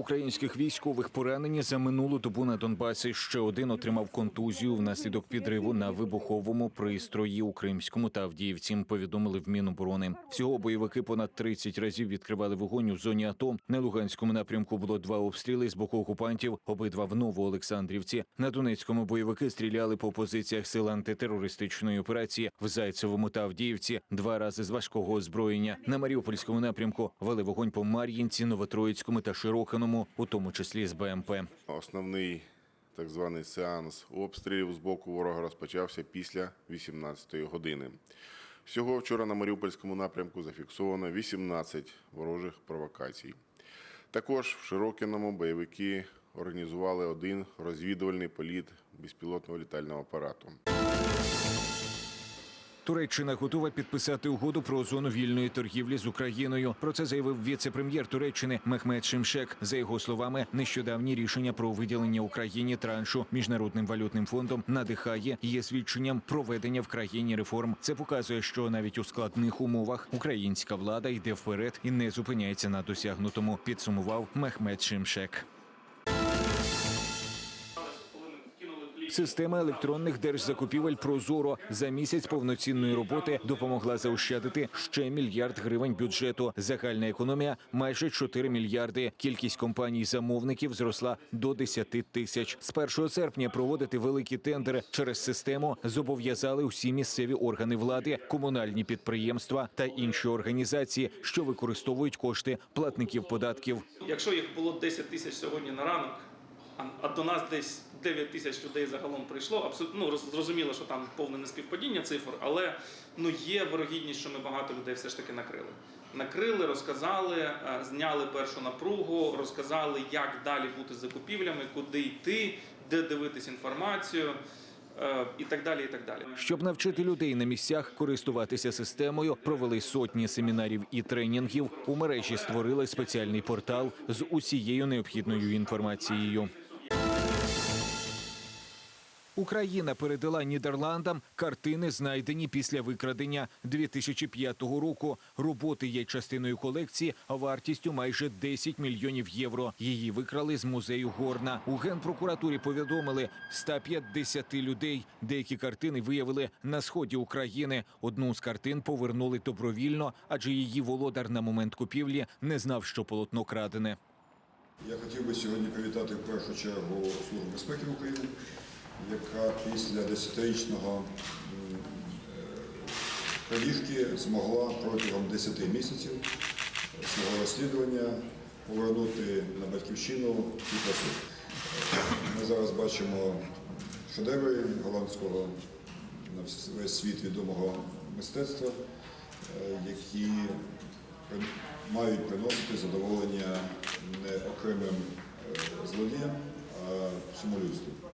українських військових поранені за минулу добу на Донбасі. Ще один отримав контузію внаслідок підриву на вибуховому пристрої у Кримському та Авдіївці. Повідомили в Міноборони. Всього бойовики понад 30 разів відкривали вогонь у зоні АТО. На Луганському напрямку було два обстріли з боку окупантів. Обидва в Новоолександрівці. На Донецькому бойовики стріляли по позиціях сил антитерористичної операції в Зайцевому та Авдіївці. Два рази з важкого озброєння. На Маріупольському напрямку вели вогонь по Мар'їнці, Новотроїцькому та Широкиному, у тому числі з БМП. Основний так званий сеанс обстрілів з боку ворога розпочався після 18-ї години. Всього вчора на Маріупольському напрямку зафіксовано 18 ворожих провокацій. Також в Широкиному бойовики організували один розвідувальний політ безпілотного літального апарату. Туреччина готова підписати угоду про зону вільної торгівлі з Україною. Про це заявив віце-прем'єр Туреччини Мехмед Шимшек. За його словами, нещодавні рішення про виділення Україні траншу міжнародним валютним фондом надихає є свідченням проведення в країні реформ. Це показує, що навіть у складних умовах українська влада йде вперед і не зупиняється на досягнутому. Підсумував Мехмед Шимшек. Система електронних держзакупівель Прозоро за місяць повноцінної роботи допомогла заощадити ще мільярд гривень бюджету. Загальна економія майже 4 мільярди. Кількість компаній-замовників зросла до 10 тисяч. З 1 серпня проводити великі тендери через систему зобов'язали усі місцеві органи влади, комунальні підприємства та інші організації, що використовують кошти платників податків. Якщо їх було 10 тисяч сьогодні на ранок, а- до нас десь 9 тисяч людей загалом прийшло. Абсолютно ну, зрозуміло, що там повне неспівпадіння цифр, але ну є вирогідність, що ми багато людей все ж таки накрили. Накрили, розказали, е, зняли першу напругу, розказали, як далі бути з закупівлями, куди йти, де дивитись інформацію. е, І так далі, і так далі. Щоб навчити людей на місцях користуватися системою, провели сотні семінарів і тренінгів. У мережі створили спеціальний портал з усією необхідною інформацією. Україна передала Нідерландам картини, знайдені після викрадення 2005 року. Роботи є частиною колекції вартістю майже 10 мільйонів євро. Її викрали з музею Горна. У генпрокуратурі повідомили 150 людей. Деякі картини виявили на сході України. Одну з картин повернули добровільно, адже її володар на момент купівлі не знав, що полотно крадене. Я хотів би сьогодні привітати в першу чергу Службу безпеки України, яка після десятирічного м, е, крадіжки змогла протягом 10 місяців свого розслідування повернути на батьківщину ці краси. Ми зараз бачимо шедеври голландського на весь світ відомого мистецтва, е, які мають приносити задоволення не окремим е, злодіям, а всьому людству.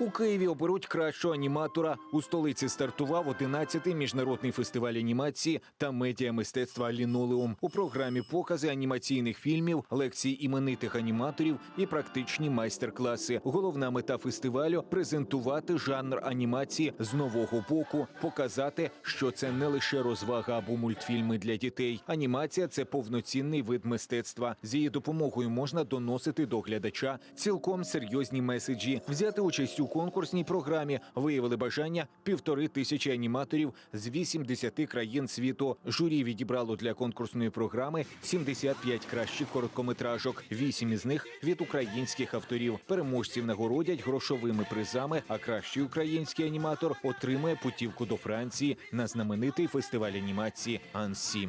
У Києві оберуть кращого аніматора. У столиці стартував 11-й міжнародний фестиваль анімації та медіамистецтва Лінолеум. У програмі покази анімаційних фільмів, лекції іменитих аніматорів і практичні майстер-класи. Головна мета фестивалю презентувати жанр анімації з нового боку, показати, що це не лише розвага або мультфільми для дітей. Анімація це повноцінний вид мистецтва. З її допомогою можна доносити до глядача цілком серйозні меседжі. Взяти участь у конкурсній програмі виявили бажання півтори тисячі аніматорів з 80 країн світу. Журі відібрало для конкурсної програми 75 кращих короткометражок. Вісім із них від українських авторів. Переможців нагородять грошовими призами. А кращий український аніматор отримує путівку до Франції на знаменитий фестиваль анімації Ансі.